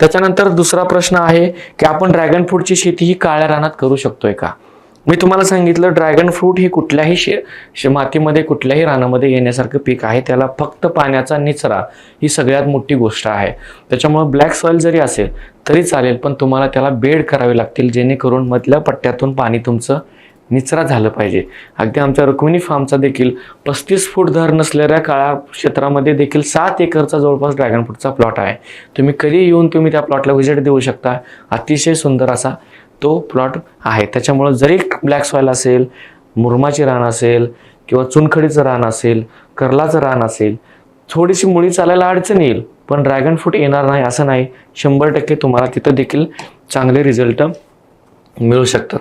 त्याच्यानंतर दुसरा प्रश्न आहे की आपण ड्रॅगन फ्रूटची शेती ही काळ्या रानात करू शकतोय का? मी तुम्हाला सांगितलं ड्रॅगन फ्रूट हे कुठल्याही शे शे- मातीमध्ये कुठल्याही रानामध्ये येण्यासारखं पीक आहे. त्याला फक्त पाण्याचा निचरा ही सगळ्यात मोठी गोष्ट आहे. त्याच्यामुळे ब्लॅक सॉईल जरी असेल तरी चालेल पण तुम्हाला त्याला बेड करावे लागतील जेणेकरून मधल्या पट्ट्यातून पाणी तुमचं निचरा झालं पाहिजे. अगदी आमच्या रुक्मिणी फार्मचा देखील पस्तीस फूट धर नसलेल्या काळा क्षेत्रामध्ये देखील सात एकरचा जवळपास ड्रॅगन फ्रूटचा प्लॉट आहे. तुम्ही कधी येऊन तुम्ही त्या प्लॉटला व्हिजिट देऊ शकता. अतिशय सुंदर असा तो प्लॉट आहे. त्याच्यामुळं जरी ब्लॅक सॉईल असेल मुरमाची रान असेल किंवा चुनखडीचं रान असेल कर्लाचं रान असेल थोडीशी मुळी चालायला अडचण येईल पण ड्रॅगन फ्रूट येणार नाही असं नाही. शंभर टक्के तुम्हाला तिथं देखील चांगले रिझल्ट मिळू शकतात.